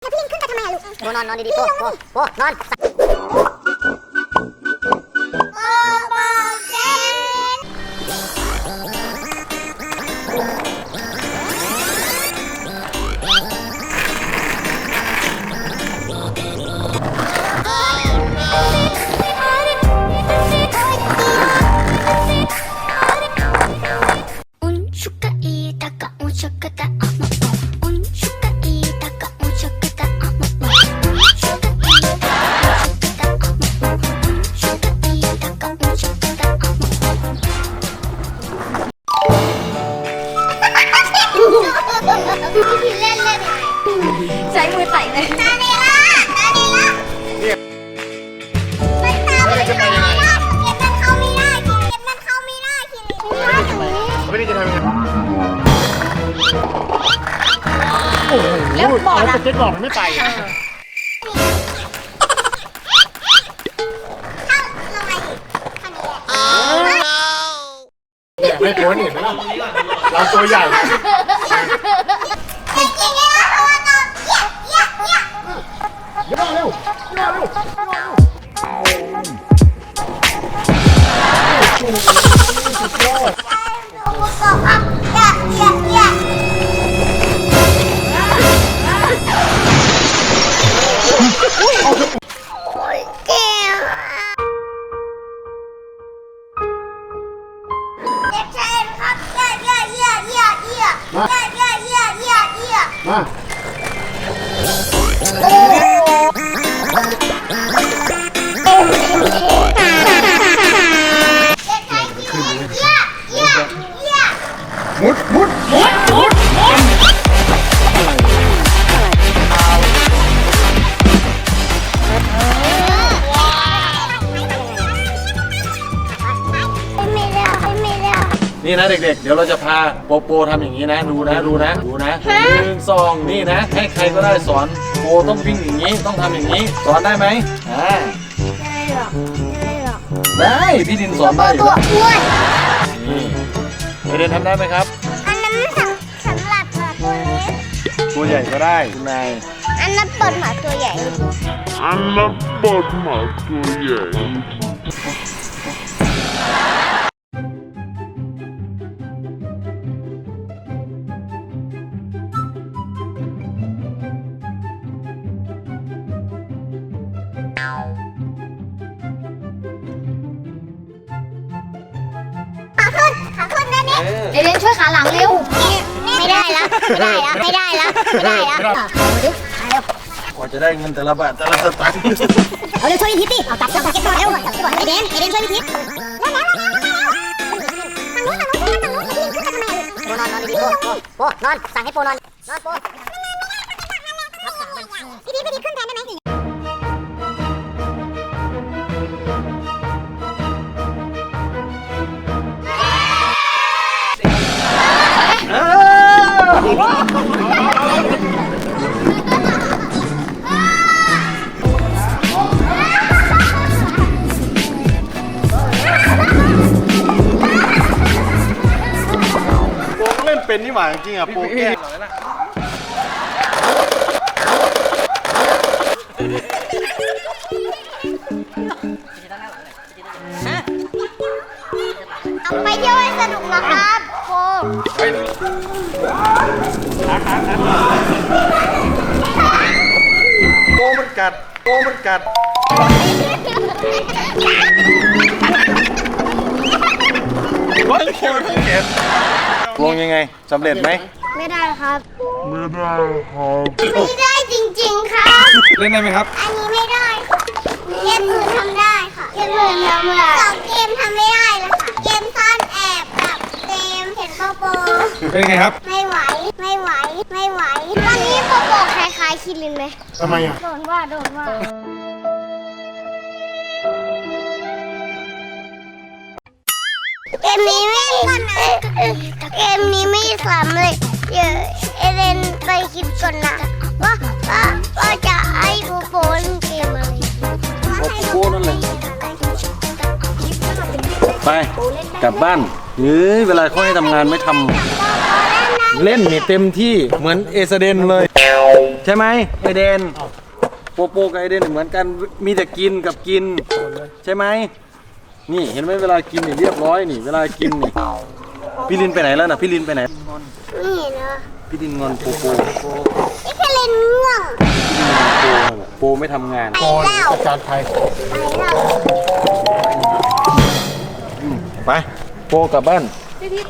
แล้วพี่ลินขึ้นไปทำไมอะลูก โบนอนนอนดีๆโบโบโบนอน พี่เล่นเล่นใช้มือไต่เลยนาเนล่านาเนล่ามันตามไม่ได้นะเก็บมันเข้าไม่ได้เก็บมันเข้าไม่ได้คิรินว่าตรงนี้ไม่ได้จะทำยังไงแล้วบอร์ดแล้วอะสเก็ตบอร์ดมันไม่ไปอะเข้าลงมาอีกคันนี้แหละเนี่ยไม่โกนเห็นไหมล่ะเราตัวใหญ่ 拆了我走啊！呀呀呀！啊！我天啊！别拆了，他呀呀呀呀呀！呀呀呀呀呀！啊！ นี่นะเด็กๆ เดี๋ยวเราจะพาโปโปทำอย่างนี้นะ ดูนะดูนะดูนะหนึ่งสองนี่นะ ให้ใครก็ได้สอนโปต้องวิ่งอย่างนี้ต้องทำอย่างนี้ สอนได้ไหมอ่าไม่หรอกไม่หรอกได้พี่ดินสอนได้อยู่ตัวแล้วอ้วนนี่เอเดนทำได้ไหมครับ อันนั้นสำสำหรับหมาตัวเล็กตัวใหญ่ก็ได้คุณนายอันนั้นเปิดหมาตัวใหญ่อันละบท เอเดนช่วยขาหลังเร็ว ไม่ได้แล้วไม่ได้แล้วไม่ได้แล้วไม่ได้แล้วกว่าจะได้เงินแต่ละบาทแต่ละสตางค์เอาเร็วช่วยพี่ทิพย์เอาจับจับจับเก็บก่อนเร็วจับเก็บก่อนไอเดนไอเดนช่วยพี่ทิพย์แล้วแล้วแล้วแล้วฝั่งนู้นฝั่งนู้นฝั่งนู้นพี่ลินขึ้นไปทำไมลูกโบนอนนอนดีโบโบโบนอนสั่งให้โบนอนนอนโบพี่ทิพย์พี่ทิพย์ขึ้นแทน นเป็นนี่หว่าจริงๆอะโปแก้เอาไปเที่ยวให้สนุกนะครับโฟมโปมันกัดโปมันกัดว้ายโปมันเก็บ ลงยังไงสำเร็จไหมไม่ได้ครับ ไม่ได้ครับ ไม่ได้จริงๆครับ เล่นได้ไหมครับ อันนี้ไม่ได้ค่ะเกมอื่นทำได้ค่ะ เกมอื่นทำได้สองเกมทำไม่ได้เลยค่ะ เกมซ่อนแอบกับเกมเห็นโปโปเป็นไงครับ ไม่ไหว ไม่ไหว ไม่ไหวตอนนี้โปโปคล้ายๆคิรินไหมทำไมอะ โดนว่า โดนว่าเกมนี้ไม่เก เกมนี้ไม่สำเลยเดี๋ยวเอเลนไปคิดก่อนนะว่าว่าว่าจะให้โปโปเล่นเกมอะไรโปนั่นแหละไปกลับบ้านเฮ้ยเวลาเขาให้ทำงานไม่ทำเล่นนี่เต็มที่เหมือนเอเซเดนเลย ใช่ไหมไอเดนโปโปกับไอเดนเหมือนกันมีแต่กินกับกิน ใช่ไหมนี่เห็นไหมเวลากินนี่เรียบร้อยนี่ เวลากินนี่ พี่ลินไปไหนแล้วน่ะพี่ลินไปไหน นี่นะพี่ลินงอนโปโปนี่คือเล่นง่วงโปโปไม่ทำงานไปแล้วอาจารย์ไทยไปแล้วไปโปกลับบ้าน